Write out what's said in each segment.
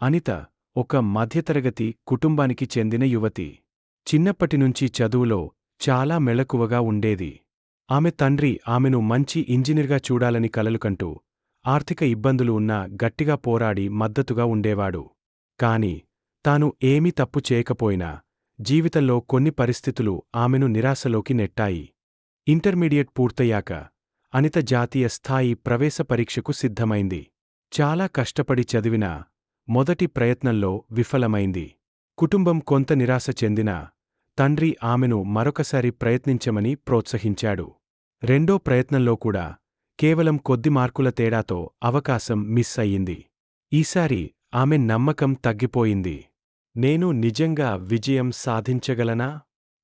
అనిత ఒక మధ్యతరగతి కుటుంబానికి చెందిన యువతి. చిన్నప్పటినుంచి చదువులో చాలా మెళకువగా ఉండేది. ఆమె తండ్రి ఆమెను మంచి ఇంజనీర్గా చూడాలని కలలుకంటూ ఆర్థిక ఇబ్బందులు ఉన్నా గట్టిగా పోరాడి మద్దతుగా ఉండేవాడు. కాని తాను ఏమీ తప్పు చేయకపోయినా జీవితంలో కొన్ని పరిస్థితులు ఆమెను నిరాశలోకి నెట్టాయి. ఇంటర్మీడియట్ పూర్తయ్యాక అనిత జాతీయ స్థాయి ప్రవేశ పరీక్షకు సిద్ధమైంది. చాలా కష్టపడి చదివినా మొదటి ప్రయత్నంలో విఫలమైంది. కుటుంబం కొంత నిరాశ చెందినా తండ్రి ఆమెను మరొకసారి ప్రయత్నించమని ప్రోత్సహించాడు. రెండో ప్రయత్నంలో కూడా కేవలం కొద్ది మార్కుల తేడాతో అవకాశం మిస్ అయ్యింది. ఈసారి ఆమె నమ్మకం తగ్గిపోయింది. నేను నిజంగా విజయం సాధించగలనా?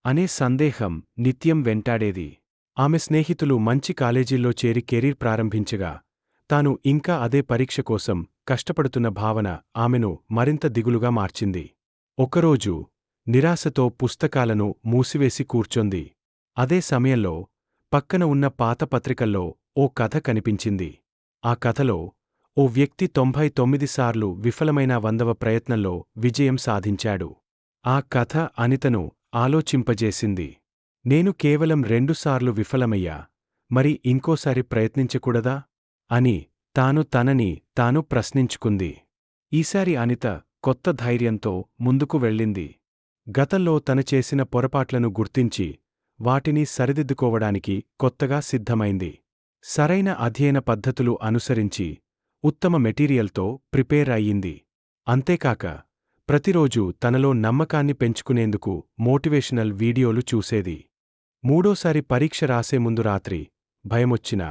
అనే సందేహం నిత్యం వెంటాడేది. ఆమె స్నేహితులు మంచి కాలేజీల్లో చేరి కెరీర్ ప్రారంభించగా తాను ఇంకా అదే పరీక్ష కోసం కష్టపడుతున్న భావన ఆమెను మరింత దిగులుగా మార్చింది. ఒకరోజు నిరాశతో పుస్తకాలను మూసివేసి కూర్చొంది. అదే సమయంలో పక్కన ఉన్న పాత పత్రికల్లో ఓ కథ కనిపించింది. ఆ కథలో ఓ వ్యక్తి తొంభై తొమ్మిది సార్లు విఫలమైన వందవ ప్రయత్నంలో విజయం సాధించాడు. ఆ కథ అనితను ఆలోచింపజేసింది. నేను కేవలం రెండుసార్లు విఫలమయ్యా మరి ఇంకోసారి ప్రయత్నించకూడదా? అని తాను తనని తాను ప్రశ్నించుకుంది. ఈసారి అనిత కొత్త ధైర్యంతో ముందుకు వెళ్ళింది. గతంలో తన చేసిన పొరపాట్లను గుర్తించి వాటిని సరిదిద్దుకోవడానికి కొత్తగా సిద్ధమైంది. సరైన అధ్యయన పద్ధతులు అనుసరించి ఉత్తమ మెటీరియల్తో ప్రిపేర్ అయ్యింది. అంతేకాక ప్రతిరోజూ తనలో నమ్మకాన్ని పెంచుకునేందుకు మోటివేషనల్ వీడియోలు చూసేది. మూడోసారి పరీక్ష రాసే ముందు రాత్రి భయమొచ్చినా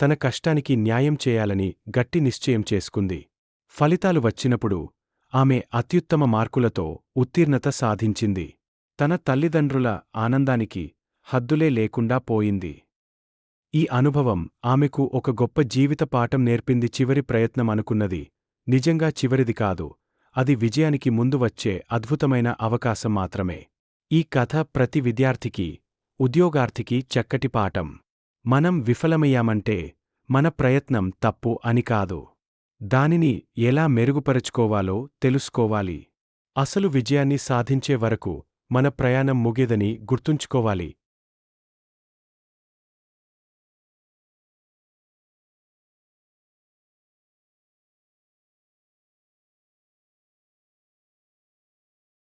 తన కష్టానికి న్యాయం చేయాలని గట్టి నిశ్చయం చేసుకుంది. ఫలితాలు వచ్చినప్పుడు ఆమె అత్యుత్తమ మార్కులతో ఉత్తీర్ణత సాధించింది. తన తల్లిదండ్రుల ఆనందానికి హద్దులే లేకుండా పోయింది. ఈ అనుభవం ఆమెకు ఒక గొప్ప జీవిత పాఠం నేర్పింది చివరి ప్రయత్నం అనుకున్నది. నిజంగా చివరిది కాదు అది విజయానికి ముందు వచ్చే అద్భుతమైన అవకాశం మాత్రమే. ఈ కథ ప్రతి విద్యార్థికి ఉద్యోగార్థికి చక్కటి పాఠం. మనం విఫలమయ్యామంటే మన ప్రయత్నం తప్పు అని కాదు. దానిని ఎలా మెరుగుపరుచుకోవాలో తెలుసుకోవాలి. అసలు విజయాన్ని సాధించే వరకు మన ప్రయాణం ముగిదని గుర్తుంచుకోవాలి.